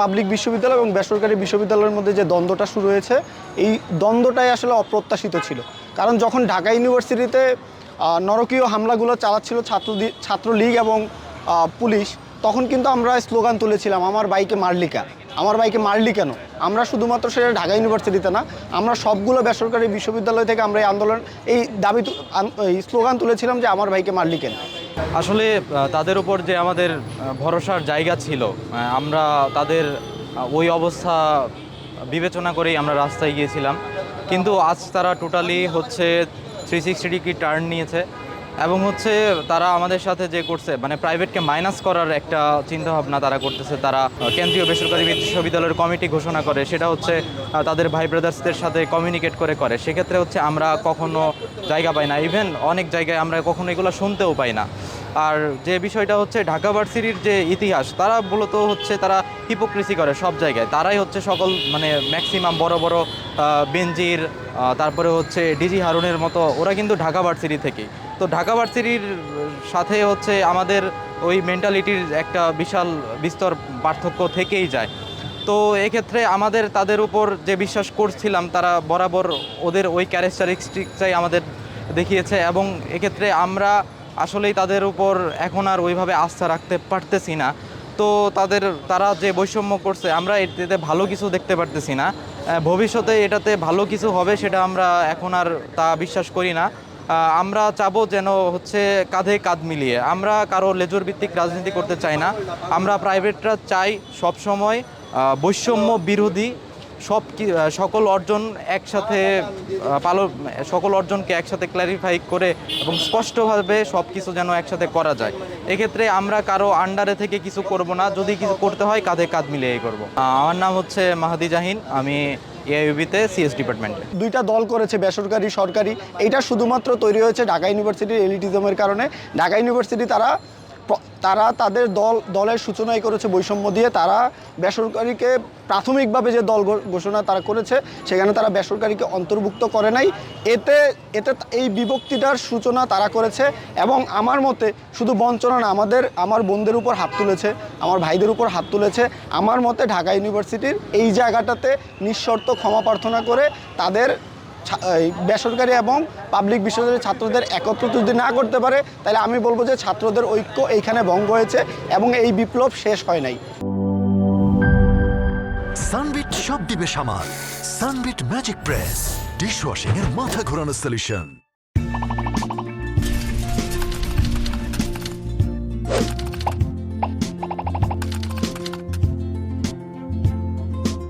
Public বিশ্ববিদ্যালয় এবং বেসরকারি বিশ্ববিদ্যালয়ের মধ্যে যে দ্বন্দ্বটা শুরু হয়েছে, এই দ্বন্দ্বটাই আসলে অপ্রত্যাশিত ছিল। কারণ যখন ঢাকা ইউনিভার্সিটিতে নরকীয় হামলাগুলো চালাচ্ছিল ছাত্র ছাত্রলীগ এবং পুলিশ, তখন কিন্তু আমরা স্লোগান তুলেছিলাম, আমার বাইকে মারলিকা আমার বাইকে মারলি কেন? আমরা শুধুমাত্র সেটা ঢাকা ইউনিভার্সিটিতে না, আমরা সবগুলো বেসরকারি বিশ্ববিদ্যালয় থেকে আমরা এই আন্দোলন, এই দাবি এই স্লোগান তুলেছিলাম যে, আমার বাইকে মারলি কেন? আসলে তাদের উপর যে আমাদের ভরসার জায়গা ছিল আমরা তাদের ওই অবস্থা বিবেচনা করেই আমরা রাস্তায় গিয়েছিলাম। কিন্তু আজ তারা টোটালি হচ্ছে থ্রি সিক্সটি ডিগ্রি টার্ন নিয়েছে। এবং হচ্ছে তারা আমাদের সাথে যে করছে মানে প্রাইভেটকে মাইনাস করার একটা চিন্তাভাবনা তারা করতেছে। তারা কেন্দ্রীয় বেসরকারি বিশ্ববিদ্যালয়ের কমিটি ঘোষণা করে সেটা হচ্ছে তাদের ভাই ব্রাদার্সদের সাথে কমিউনিকেট করে করে। সেক্ষেত্রে হচ্ছে আমরা কখনো জায়গা পাই না। ইভেন অনেক জায়গায় আমরা কখনো এগুলো শুনতেও পাই না। আর যে বিষয়টা হচ্ছে ঢাকা ভার্সিটির যে ইতিহাস তারা মূলত হচ্ছে তারা হিপোক্রেসি করে সব জায়গায়। তারাই হচ্ছে সকল মানে ম্যাক্সিমাম বড় বড় আহ, বেনজির তারপরে হচ্ছে ডিজি হারুনের মতো ওরা কিন্তু ঢাকা ভার্সিটি থেকেই। তো ঢাকা ভার্সিটির সাথে হচ্ছে আমাদের ওই মেন্টালিটির একটা বিশাল বিস্তর পার্থক্য থেকেই যায়। তো এক্ষেত্রে আমাদের, তাদের উপর যে বিশ্বাস করছিলাম, তারা বরাবর ওদের ওই ক্যারেক্টারিস্টিকটাই আমাদের দেখিয়েছে এবং এক্ষেত্রে আমরা আসলেই তাদের উপর এখন আর ওইভাবে আস্থা রাখতে পারতেছি না। তো তাদের, তারা যে বৈষম্য করছে, আমরা এতে ভালো কিছু দেখতে পারতেছি না। ভবিষ্যতে এটাতে ভালো কিছু হবে সেটা আমরা এখন আর তা বিশ্বাস করি না। আমরা চাবো যেন হচ্ছে কাঁধে কাঁধ মিলিয়ে। আমরা কারও লেজুর ভিত্তিক রাজনীতি করতে চাই না। আমরা প্রাইভেটরা চাই সবসময় বৈষম্য বিরোধী সব সকল অর্জন একসাথে পালন সকল অর্জনকে একসাথে ক্ল্যারিফাই করে এবং স্পষ্টভাবে সব কিছু যেন একসাথে করা যায়। এক্ষেত্রে আমরা কারও আন্ডারে থেকে কিছু করব না। যদি কিছু করতে হয়, কাঁধে কাঁধ মিলিয়েই করব। আমার নাম হচ্ছে মাহাদি জাহিন। আমি এআইবিতে সিএস ডিপার্টমেন্টে দুইটা দল করেছে, বেসরকারি, সরকারি। এটা শুধুমাত্র তৈরি হয়েছে ঢাকা ইউনিভার্সিটির এলিটিজমের কারণে। ঢাকা ইউনিভার্সিটি তারা তারা তাদের দল, দলের সূচনাই করেছে বৈষম্য দিয়ে। তারা বেসরকারিকে প্রাথমিকভাবে যে দল ঘোষণা তারা করেছে, সেখানে তারা বেসরকারিকে অন্তর্ভুক্ত করে নাই। এতে এতে এই বিভক্তিটার সূচনা তারা করেছে এবং আমার মতে শুধু বঞ্চনা না, আমাদের, আমার বোনদের উপর হাত তুলেছে, আমার ভাইদের উপর হাত তুলেছে। আমার মতে ঢাকা ইউনিভার্সিটির এই জায়গাটাতে নিঃশর্ত ক্ষমা প্রার্থনা করে তাদের বেসরকারি এবং পাবলিক বিশ্ববিদ্যালয়ের ছাত্রদের একত্রিত যদি না করতে পারে, তাহলে আমি বলব যে ছাত্রদের ঐক্য এইখানে ভঙ্গ হয়েছে এবং এই বিপ্লব শেষ হয় নাই। সানবিট সব দিবে সামাল। সানবিট ম্যাজিক প্রেস, ডিশওয়াশিং এর মাথা ঘোরানো সলিউশন